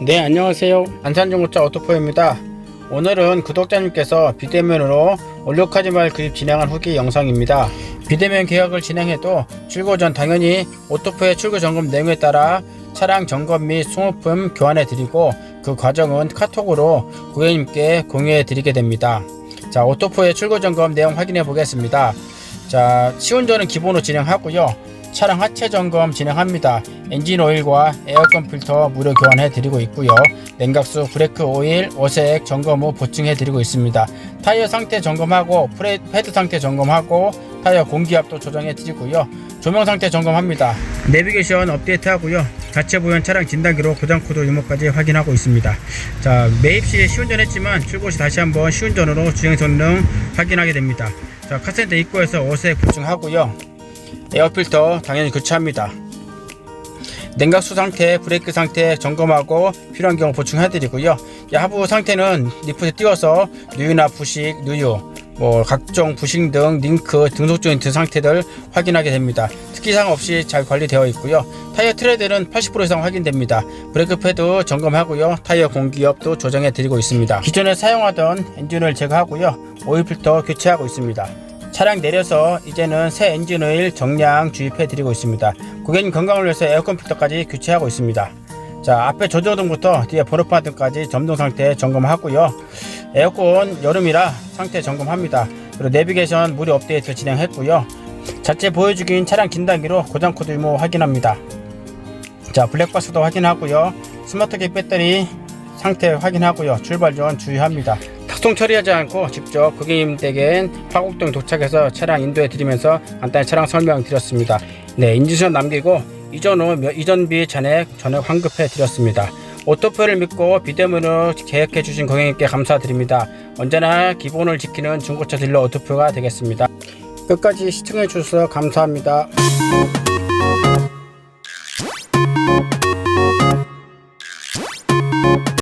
네 안녕하세요 안산중고차 오토포입니다. 오늘은 구독자님께서 비대면으로 올려카지말 구입 진행한 후기 영상입니다. 비대면 계약을 진행해도 출고 전 당연히 오토포의 출고 점검 내용에 따라 차량 점검 및 소모품 교환해 드리고 그 과정은 카톡으로 고객님께 공유해 드리게 됩니다. 자 오토포의 출고 점검 내용 확인해 보겠습니다. 자 시운전은 기본으로 진행하고요. 차량 하체 점검 진행합니다. 엔진 오일과 에어컨 필터 무료 교환해 드리고 있고요. 냉각수, 브레이크 오일, 오색 점검 후 보충해 드리고 있습니다. 타이어 상태 점검하고 프레, 패드 상태 점검하고 타이어 공기압도 조정해 드리고요. 조명 상태 점검합니다. 내비게이션 업데이트 하고요. 자체 보현 차량 진단기로 고장 코드 유무까지 확인하고 있습니다. 자, 매입 시 시운전했지만 출고 시 다시 한번 시운전으로 주행 성능 확인하게 됩니다. 자, 카센터 입구에서 오색 보충하고요. 에어필터 당연히 교체합니다. 냉각수 상태, 브레이크 상태 점검하고 필요한 경우 보충해드리고요. 이 하부 상태는 리프트 띄워서 누유나 부식, 누유, 뭐 각종 부식 등 링크, 등속 조인트 상태들 확인하게 됩니다. 특이사항 없이 잘 관리되어 있고요. 타이어 트레드는 80% 이상 확인됩니다. 브레이크 패드 점검하고요. 타이어 공기압도 조정해 드리고 있습니다. 기존에 사용하던 엔진을 제거하고요. 오일 필터 교체하고 있습니다. 차량 내려서 이제는 새 엔진 오일 정량 주입해 드리고 있습니다. 고객님 건강을 위해서 에어컨 필터까지 교체하고 있습니다. 자 앞에 조조등부터 뒤에 번호판 등까지 점등 상태 점검하고요. 에어컨 여름이라 상태 점검합니다. 그리고 내비게이션 무료 업데이트 진행했고요. 자체 보여주긴 차량 진단기로 고장 코드 유무 확인합니다. 자 블랙박스도 확인하고요. 스마트키 배터리 상태 확인하고요. 출발 전 주의합니다. 탁송 처리하지 않고 직접 고객님 댁엔 화곡동 도착해서 차량 인도해 드리면서 간단히 차량 설명 드렸습니다. 네, 인증샷 남기고 이전 후 몇- 이전비 잔액 전액 환급해 드렸습니다. 오토표를 믿고 비대면으로 계약해 주신 고객님께 감사드립니다. 언제나 기본을 지키는 중고차 딜러 오토표가 되겠습니다. 끝까지 시청해 주셔서 감사합니다.